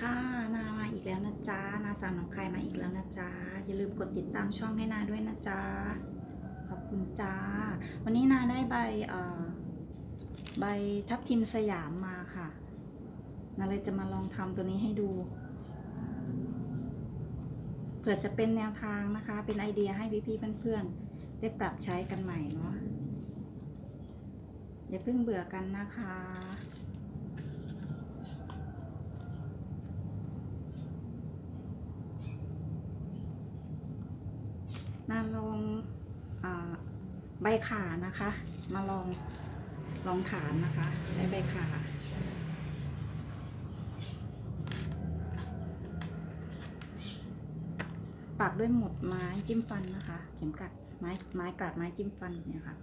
ค่ะ นามาอีกแล้วนะจ๊ะ นาสาวหน้องคายมาอีกแล้วนะจ๊ะ อย่าลืมกดติดตามช่องให้นาด้วยนะจ๊ะ ขอบคุณจ้า วันนี้นาได้ใบเอ่อใบทับทิมสยามมาค่ะ นาเลยจะมาลองทำตัวนี้ให้ดู เผื่อจะเป็นแนวทางนะคะ เป็นไอเดียให้พี่ๆเพื่อนๆ ได้ปรับใช้กันใหม่เนาะ อย่าเพิ่งเบื่อกันนะคะ มาลองอใบขานะคะ มาลองลองฐานนะคะ ใช้ใบขาปักด้วยหมุดไม้จิ้มฟันนะคะ เข็มกัดไม้ไม้กลัดไม้จิ้มฟันเนี่ยค่ะ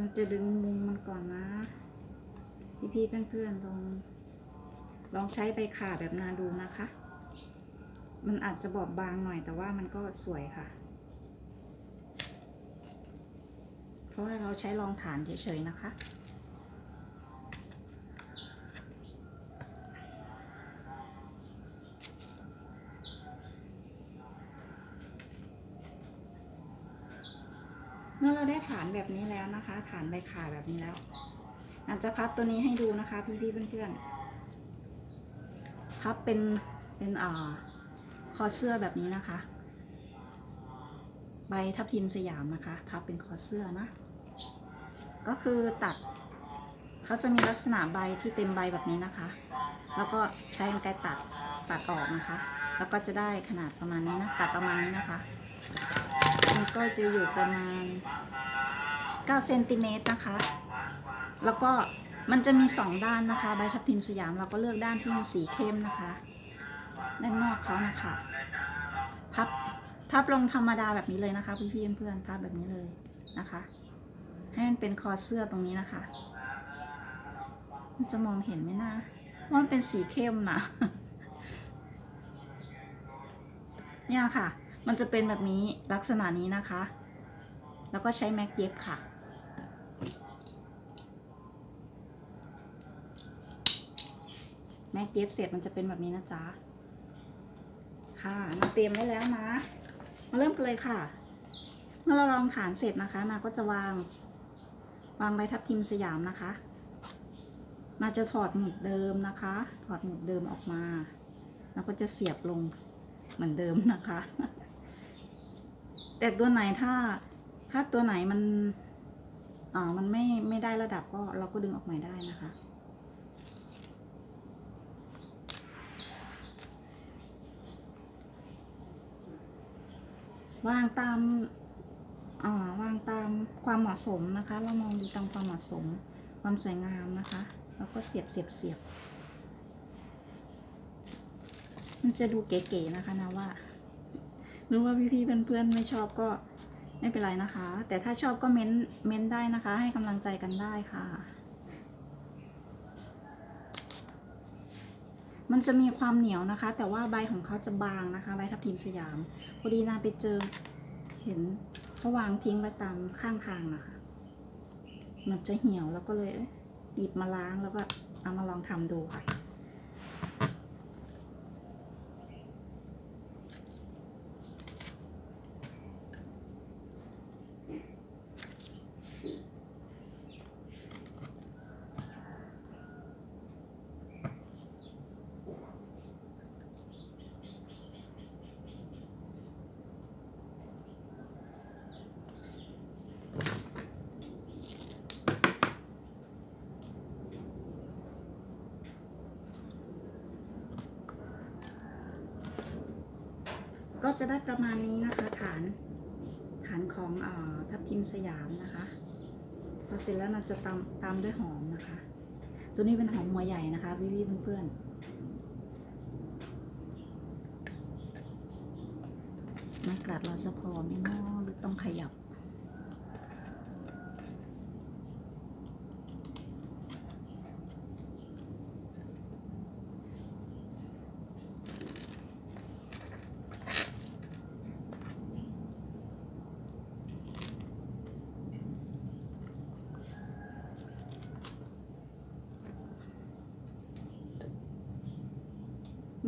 เราจะดึงมุมมันก่อนนะ พี่ๆเพื่อนๆลองลองใช้ใบขาแบบนาดูนะคะ มันอาจจะบอบบางหน่อยแต่ว่ามันก็สวยค่ะ เพราะว่าเราใช้รองฐานเฉยๆนะคะ เมื่อเราได้ฐานแบบนี้แล้วนะคะ ฐานใบขาแบบนี้แล้วอาจจะพับตัวนี้ให้ดูนะคะ พี่ๆเพื่อนๆพับเป็นเป็นอ่าคอเสื้อแบบนี้นะคะ ใบทับทิมสยามนะคะ พับเป็นคอเสื้อนะ ก็คือตัดเขาจะมีลักษณะใบที่เต็มใบแบบนี้นะคะ แล้วก็ใช้กรรไกรตัดตัดออกนะคะ แล้วก็จะได้ขนาดประมาณนี้นะ ตัดประมาณนี้นะคะ มันก็จะอยู่ประมาณ9เซนติเมตรนะคะ แล้วก็มันจะมี 2 ด้านนะคะ ใบทับทิมสยามเราก็เลือกด้านที่มีสีเข้มนะคะ ด้านนอกเขานะคะ พับพับลงธรรมดาแบบนี้เลยนะคะพี่ๆเพื่อนๆพับแบบนี้เลยนะคะ ให้มันเป็นคอเสื้อตรงนี้นะคะ มันจะมองเห็นไหมนะว่ามันเป็นสีเข้มนะเนี่ยค่ะ มันจะเป็นแบบนี้ลักษณะนี้นะคะ แล้วก็ใช้แม็กเย็บค่ะ แม็กเย็บเสร็จมันจะเป็นแบบนี้นะจ๊ะ ค่ะนาเตรียมไว้แล้วนะ มาเริ่มกันเลยค่ะ เมื่อเราลองฐานเสร็จนะคะ นาก็จะวาง วางใบทับทิมสยามนะคะนาจะถอดหมุดเดิมนะคะ ถอดหมุดเดิมออกมา แล้วก็จะเสียบลงเหมือนเดิมนะคะ แต่ตัวไหนถ้าถ้าตัวไหนมันอ่ามันไม่ไม่ได้ระดับก็เราก็ดึงออกใหม่ได้นะคะ วางตามอ่าวางตามความเหมาะสมนะคะ เรามองดูตามความเหมาะสม ความสวยงามนะคะ แล้วก็เสียบเสียบเสียบ มันจะดูเก๋ๆนะคะนะว่า รือว่าพี่ๆเพื่อนๆไม่ชอบก็ไม่เป็นไรนะคะ แต่ถ้าชอบก็เม้นเม้นได้นะคะ ให้กำลังใจกันได้ค่ะ มันจะมีความเหนียวนะคะ แต่ว่าใบของเขาจะบางนะคะใบทับทิมสยามพอดีนาไปเจอเห็นเขาวางทิ้งไว้ตามข้างทางนะคะ มันจะเหี่ยวแล้วก็เลยเอ้ยหยิบมาล้างแล้วก็เอามาลองทำดูค่ะ จะได้ประมาณนี้นะคะ ฐานฐานของอทับทิมสยามนะคะพอเสร็จแล้วเราจะตามตามด้วยหอมนะคะ ตัวนี้เป็นหอมหัวใหญ่นะคะวิวิเพื่อนๆมากรัดเราจะพอไม่ง้อหรือต้องขยับ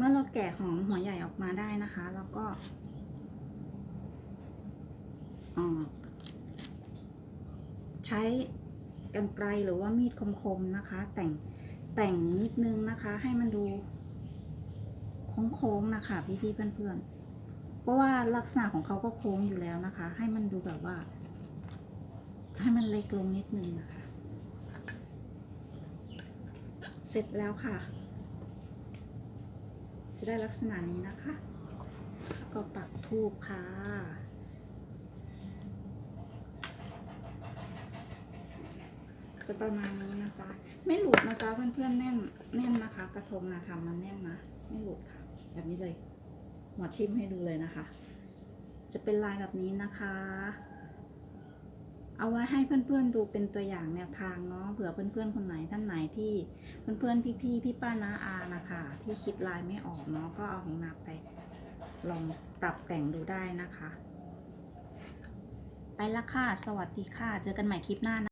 มื่อเราแกะของหัวใหญ่ออกมาได้นะคะแล้วก็ใช้กันไกลหรือว่ามีดคมๆนะคะ แต่งแต่งนิดนึงนะคะ ให้มันดูโค้งๆนะคะพี่ๆเพื่อนๆเพราะว่าลักษณะของเขาก็โค้งอยู่แล้วนะคะ ให้มันดูแบบว่า ให้มันเล็กลงนิดนึงนะคะ เสร็จแล้วค่ะ จะได้ลักษณะนี้นะคะ แล้วก็ปักทูบค่ะ จะประมาณนี้นะจ๊ะ ไม่หลุดนะจ๊ะเพื่อนๆแน่นแน่นนะคะ กระทงนะทำมันแน่นนะ ไม่หลุดค่ะ แบบนี้เลย หมอทิมให้ดูเลยนะคะ จะเป็นลายแบบนี้นะคะ เอาไว้ให้เพื่อนๆดูเป็นตัวอย่างแนวทางเนาะเผื่อเพื่อนๆคนไหนท่านไหนที่เพื่อนๆพี่ๆพี่ป้าน้าอานะคะ ที่คิดลายไม่ออกเนาะก็เอาของนาไปลองปรับแต่งดูได้นะคะ ไปละค่ะ สวัสดีค่ะ เจอกันใหม่คลิปหน้านะ